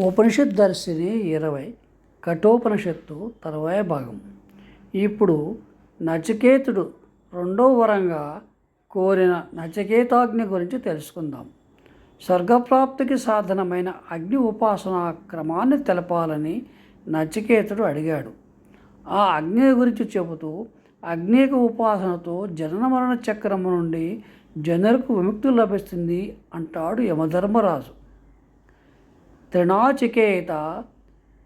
ఉపనిషత్ దర్శిని ఇరవై కఠోపనిషత్తు తర్వాయ భాగం. ఇప్పుడు నచికేతుడు రెండో వరంగా కోరిన నచికేతాగ్ని గురించి తెలుసుకుందాం. స్వర్గప్రాప్తికి సాధనమైన అగ్ని ఉపాసనా క్రమాన్ని తెలపాలని నచికేతుడు అడిగాడు. ఆ అగ్ని గురించి చెబుతూ అగ్నేక ఉపాసనతో జనన మరణ చక్రము నుండి జనరకు విముక్తి లభిస్తుంది అంటాడు యమధర్మరాజు. త్రినాచికేత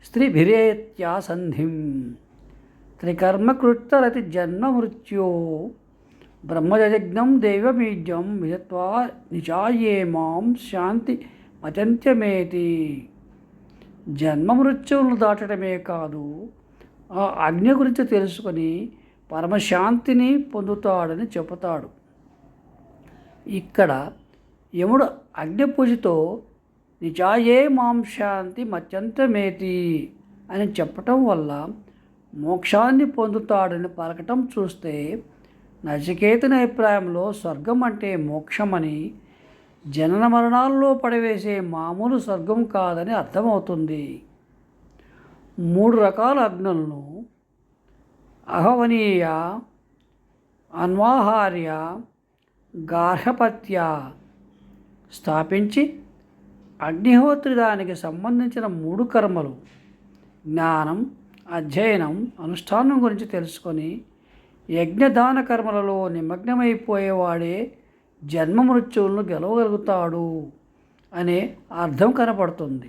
స్త్రీభిరేత్యా సంధిం. త్రికర్మకృత్తరతి జన్మ మృత్యో. బ్రహ్మజజ్ఞం దైవమీజ్యం విజత్వా నిచాయే మాం శాంతి మచంత్యమేతి జన్మ మృత్యువులను దాటడమే కాదు ఆ అగ్ని గురించి తెలుసుకొని పరమశాంతిని పొందుతాడని చెబుతాడు. ఇక్కడ యముడు అగ్ని పూజతో నిజాయే మాం శాంతి మత్యంతమేతి అని చెప్పటం వల్ల మోక్షాన్ని పొందుతాడని పలకటం చూస్తే నచికేతన అభిప్రాయంలో స్వర్గం అంటే మోక్షమని జనన మరణాల్లో పడవేసే మామూలు స్వర్గం కాదని అర్థమవుతుంది. మూడు రకాల అగ్నులను అహవనీయ అన్వాహార్య గార్హపత్య స్థాపించి అగ్నిహోత్రి దానికి సంబంధించిన మూడు కర్మలు జ్ఞానం అధ్యయనం అనుష్ఠానం గురించి తెలుసుకొని యజ్ఞదాన కర్మలలో నిమగ్నమైపోయేవాడే జన్మ మృత్యువులను గెలవగలుగుతాడు అనే అర్థం కనపడుతుంది.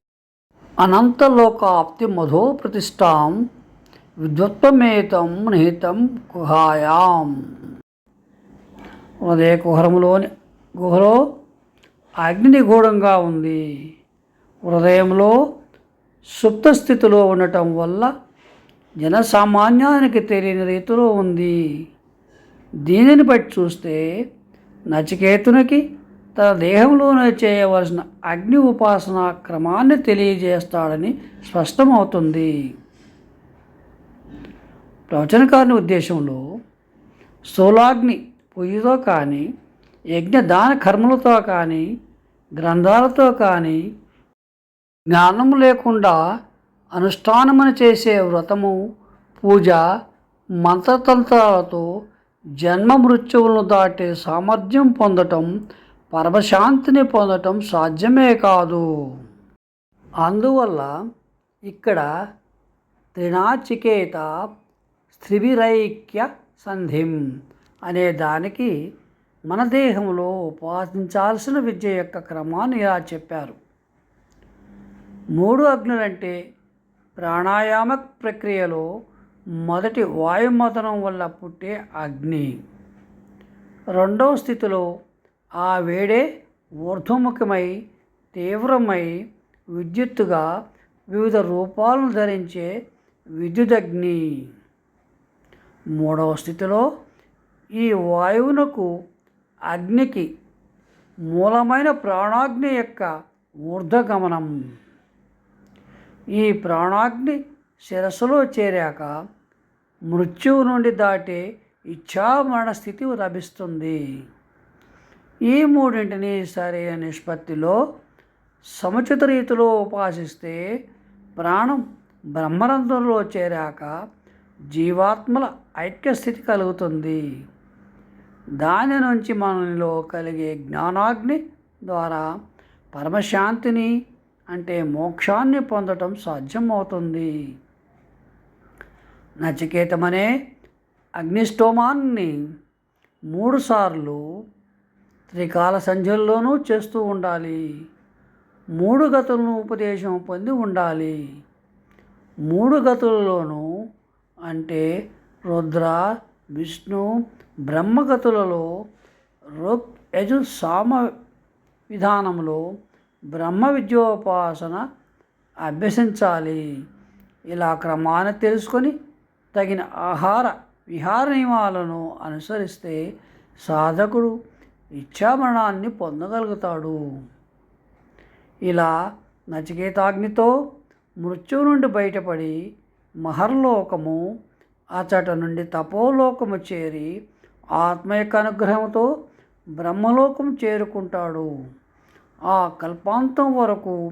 అనంతలోకాప్తి మధో ప్రతిష్టాం విద్వత్వమేతం నిహితం గుహాయాం. హృదయ కుహరములోని గుహలో అగ్నిగూఢంగా ఉంది. హృదయంలో సుప్త స్థితిలో ఉండటం వల్ల జనసామాన్యానికి తెలియని రీతిలో ఉంది. దీనిని బట్టి చూస్తే నచికేతునికి తన దేహంలోనే చేయవలసిన అగ్ని ఉపాసన క్రమాన్ని తెలియజేస్తాడని స్పష్టమవుతుంది. ప్రవచనకారుని ఉద్దేశంలో స్థూలాగ్ని పొయ్యితో కానీ యజ్ఞ దాన కర్మలతో కానీ గ్రంథాలతో కానీ జ్ఞానం లేకుండా అనుష్ఠానమని చేసే వ్రతము పూజ మంత్రతంత్రాలతో జన్మ మృత్యువులను దాటే సామర్థ్యం పొందటం పరమశాంతిని పొందటం సాధ్యమే కాదు. అందువల్ల ఇక్కడ త్రినాచికేత స్త్రివిరైక్య సంధిం అనే దానికి మన దేహంలో ఉపాసించాల్సిన విద్య యొక్క క్రమాన్ని ఇలా చెప్పారు. మూడు అగ్నులంటే ప్రాణాయామ ప్రక్రియలో మొదటి వాయుమతనం వల్ల పుట్టే అగ్ని. రెండవ స్థితిలో ఆ వేడే ఊర్ధ్వముఖమై తీవ్రమై విద్యుత్తుగా వివిధ రూపాలను ధరించే విద్యుదగ్ని. మూడవ స్థితిలో ఈ వాయువునకు అగ్నికి మూలమైన ప్రాణాగ్ని యొక్క ఊర్ధగమనం. ఈ ప్రాణాగ్ని శిరస్సులో చేరాక మృత్యువు నుండి దాటే ఇచ్ఛామరణ స్థితి లభిస్తుంది. ఈ మూడింటిని సరైన నిష్పత్తిలో సముచిత రీతిలో ఉపాసిస్తే ప్రాణం బ్రహ్మరంధ్రంలో చేరాక జీవాత్మల ఐక్యస్థితి కలుగుతుంది. దాని నుంచి మనలో కలిగే జ్ఞానాగ్ని ద్వారా పరమశాంతిని అంటే మోక్షాన్ని పొందటం సాధ్యమవుతుంది. నచికేతమనే అగ్నిష్టోమాన్ని మూడుసార్లు త్రికాల సంధ్యల్లోనూ చేస్తూ ఉండాలి. మూడు గతులను ఉపదేశం పొంది ఉండాలి. మూడు గతులలోనూ అంటే రుద్ర విష్ణు బ్రహ్మగతులలో రుక్ యజు సామ విధానంలో బ్రహ్మ విద్యోపాసన అభ్యసించాలి. ఇలా క్రమాన్ని తెలుసుకొని తగిన ఆహార విహార నియమాలను అనుసరిస్తే సాధకుడు ఇచ్ఛామరణాన్ని పొందగలుగుతాడు. ఇలా నచికేతాగ్నితో మృత్యువు నుండి బయటపడి మహర్లోకము అచట నుండి తపోలోకము చేరి ఆత్మ యొక్క అనుగ్రహంతో బ్రహ్మలోకం చేరుకుంటాడు. ఆ కల్పాంతం వరకు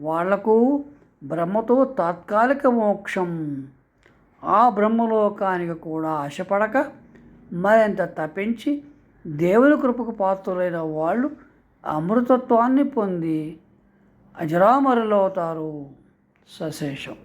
వాళ్ళకు బ్రహ్మతో తాత్కాలిక మోక్షం. ఆ బ్రహ్మలోకానికి కూడా ఆశపడక మరింత తప్పించి దేవుని కృపకు పాత్రులైన వాళ్ళు అమృతత్వాన్ని పొంది అజరామరులవుతారు. సశేషం.